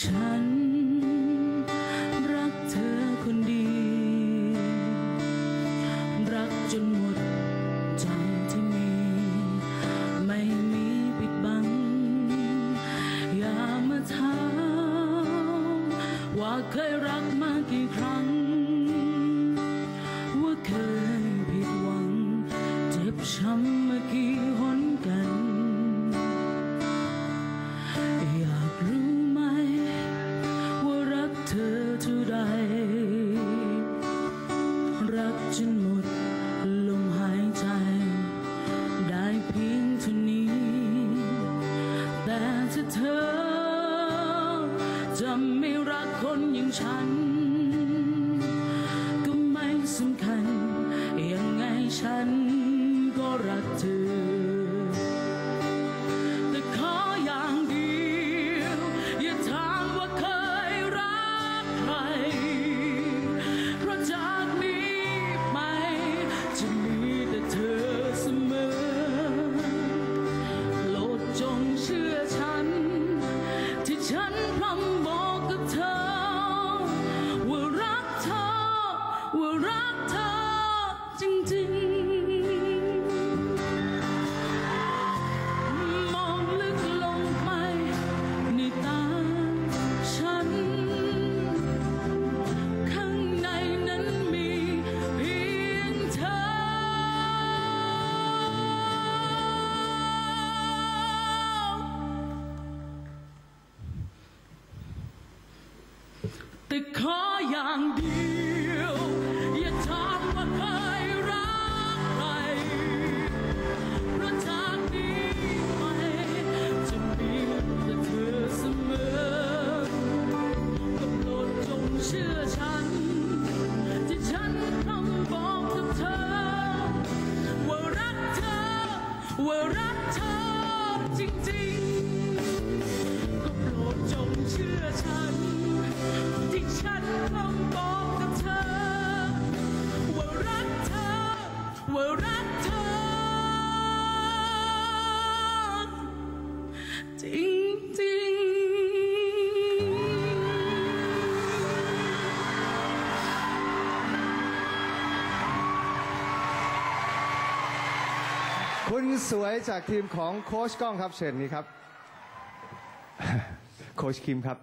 ฉันรักเธอคนเดียวรักจนหมดใจที่มี ไม่มีปิดบัง อย่ามาถามว่าเคยรักมากี่ครั้ง ว่าเคยผิดหวังเจ็บช้ำ จะไม่รักคนอย่างฉัน ก็ไม่สำคัญ ยังไงฉันก็รักเธอ แต่ขออย่างเดียว อย่าถามว่าเคยรักใครเพราะจากนี้ไปจะมีแต่เธอเสมอก็โปรดจงเชื่อฉัน ที่ฉันพร่ำบอกกับเธอ ว่ารักเธอ ว่ารักเธอจริงๆก็โปรดจงเชื่อฉัน คุณสวยจากทีมของโค้ชก้องครับ เชิญนี้ครับ โค้ชคิมครับ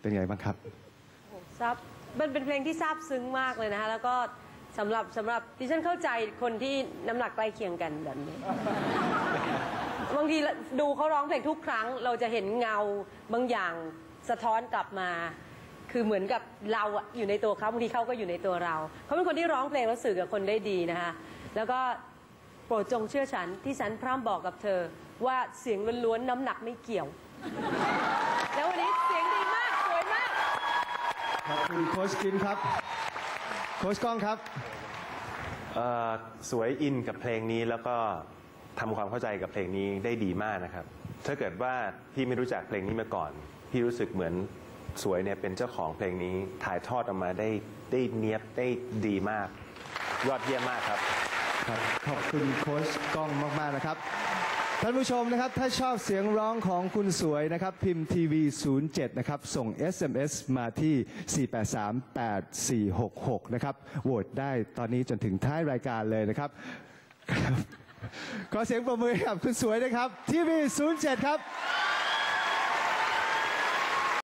เป็นไงบ้างครับซับมันเป็นเพลงที่ซาบซึ้งมากเลยนะคะแล้วก็สำหรับสำหรับดิฉันเข้าใจคนที่น้ำหนักใกล้เคียงกันแบบนี้ บางทีดูเขาร้องเพลงทุกครั้ง เราจะเห็นเงาบางอย่างสะท้อนกลับมา คือเหมือนกับเราอะอยู่ในตัวเขาบางทีเขาก็อยู่ในตัวเราเขาเป็นคนที่ร้องเพลงแล้วสื่อกับคนได้ดีนะคะแล้วก็ โปรดจงเชื่อฉันที่ฉันพร่ำบอกกับเธอ ว่าเสียงล้วนๆน้ำหนักไม่เกี่ยว แล้ววันนี้เสียงดีมากสวยมาก ขอบคุณโค้ชคิมครับ โค้ชก้องครับ เอ่อสวยอินกับเพลงนี้แล้วก็ทำความเข้าใจกับเพลงนี้ได้ดีมากนะครับ ถ้าเกิดว่าพี่ไม่รู้จักเพลงนี้มาก่อน พี่รู้สึกเหมือนสวยเนี่ยเป็นเจ้าของเพลงนี้ถ่ายทอดออกมาได้ได้เนียบได้ดีมาก ยอดเยี่ยมมากครับ ครับขอบคุณโค้ชกล้องมาก ๆ นะครับ ท่านผู้ชมนะครับ ถ้าชอบเสียงร้องของคุณสวยนะครับ พิมพ์ทีวี 07 นะครับ ส่ง SMS มาที่ 4838466 นะครับ โหวตได้ตอนนี้จนถึงท้ายรายการเลยนะครับ ขอเสียงปรบมือให้กับคุณสวยนะครับ ทีวี 07 ครับ